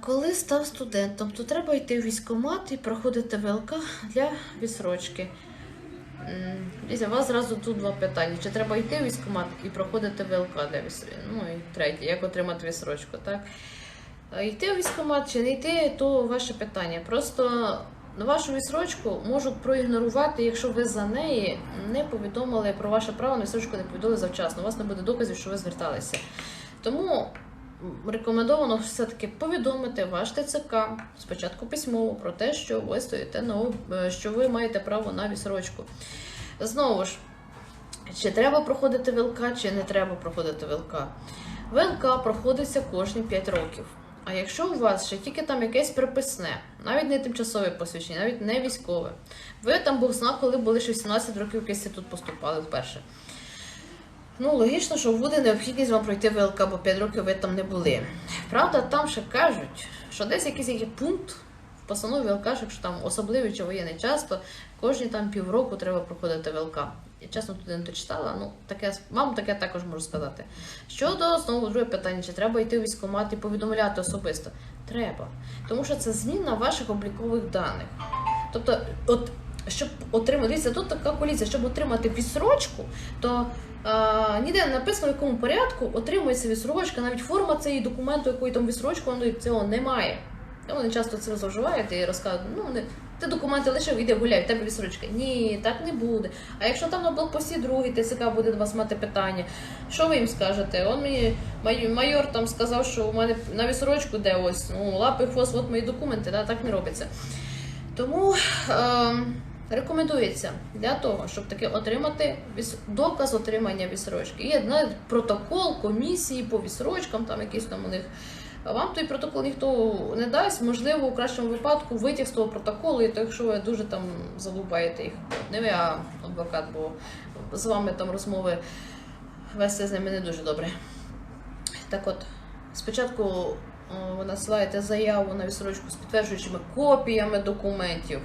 Коли став студентом, то треба йти в військкомат і проходити ВЛК для відсрочки. М, Ліза, у вас зразу тут два питання. Чи треба йти в військкомат і проходити ВЛК для відсрочки? Ну і третє, як отримати відсрочку, так? Йти в військкомат чи не йти, то ваше питання. Просто вашу відсрочку можуть проігнорувати, якщо ви за неї не повідомили про ваше право на відсрочку, не повідомили завчасно. У вас не буде доказів, що ви зверталися. Тому рекомендовано все-таки повідомити ваш ТЦК спочатку письмово про те, що ви стоїте на е, що ви маєте право на відсрочку. Знову ж, чи треба проходити ВЛК, чи не треба проходити ВЛК. ВЛК проходиться кожні 5 років. А якщо у вас ще тільки там якесь приписне, навіть не тимчасове посвідчення, навіть не військове, ви там Бог зна, коли були 16 років, якийсь тут поступали вперше. Ну, логічно, що буде необхідність вам пройти ВЛК, бо 5 років ви там не були. Правда, там ще кажуть, що десь якийсь є пункт в постанові ВЛК, що якщо там особливий чи воєнний час, то кожні там півроку треба проходити ВЛК. Я чесно туди не дочитала, ну таке вам таке також можу сказати. Щодо знову друге питання, чи треба йти в військкомат і повідомляти особисто? Треба. Тому що це зміна ваших облікових даних. Тобто, от щоб отримати, дивіться, тут така колізія, щоб отримати відсрочку, то а, ніде не написано, в якому порядку отримується відсрочка, навіть форма цієї документу, якої там відсрочку, воно цього немає. І вони часто цим зловживають і розказують, ну не ти документи лишив, іди гуляй, в тебе відсрочка. Ні, так не буде. А якщо там на блокпості другий ТСК буде до вас мати питання, що ви їм скажете? Он мені майор там сказав, що у мене на відсрочку де ось ну лапи, хвост, от мої документи, да, так не робиться. Тому е, рекомендується для того, щоб таки отримати доказ отримання відсрочки. Є навіть протокол комісії по відсрочкам, там якийсь там у них. Вам той протокол ніхто не дасть, можливо, у кращому випадку витяг з того протоколу, і то якщо ви дуже там залубаєте їх, не ви, а адвокат, бо з вами там розмови вести з ними не дуже добре. Так от, спочатку ви насилаєте заяву на відсрочку з підтверджуючими копіями документів,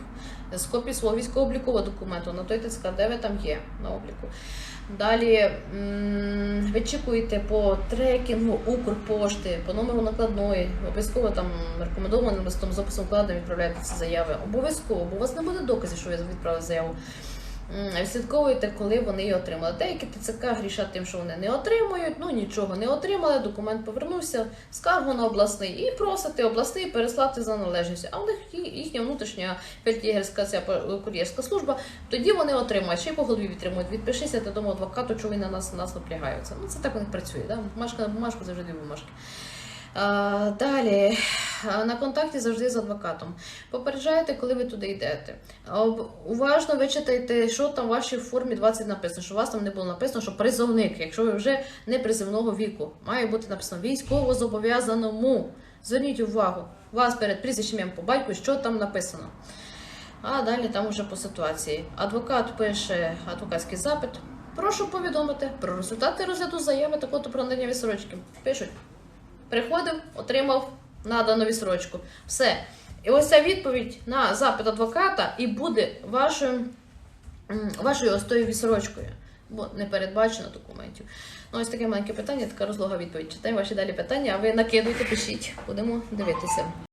з копії свого військово-облікового документу на той ТЦК, де ви там є на обліку. Далі вичікуєте по трекінгу Укрпошти, по номеру накладної, обов'язково там рекомендованим листом з описом вкладу відправляєте ці заяви. Обов'язково, бо у вас не буде доказів, що ви відправили заяву. Відслідковуєте, коли вони її отримали. Деякі ТЦК грішать тим, що вони не отримують, ну нічого не отримали, документ повернувся, скаргу на обласний і просите обласний переслати за належністю. А у них їхня внутрішня фельдєгерська ця кур'єрська служба, тоді вони отримають, ще й по голові відтримують. Відпишися ти тому адвокату, що він на нас, на нас наплягаються. Ну це так у них працює. Да? Бумажка на бумажку завжди бумажки. А, далі на контакті завжди з адвокатом. Попереджаєте, коли ви туди йдете. Уважно вичитайте, що там в вашій формі 20 написано, що у вас там не було написано, що призовник, якщо ви вже не призовного віку, має бути написано військово зобов'язаному. Зверніть увагу, вас перед прізвищем по батьку, що там написано. А далі там вже по ситуації. Адвокат пише адвокатський запит. Прошу повідомити про результати розгляду заяви та такого про надання відсрочки. Пишуть. Приходив, отримав надану відсрочку. Все. І ось ця відповідь на запит адвоката і буде вашою вашою ось тою відсрочкою. Бо не передбачено документів. Ну, ось таке маленьке питання, така розлога відповідь. Читаємо ваші далі питання, а ви накидуйте, пишіть. Будемо дивитися.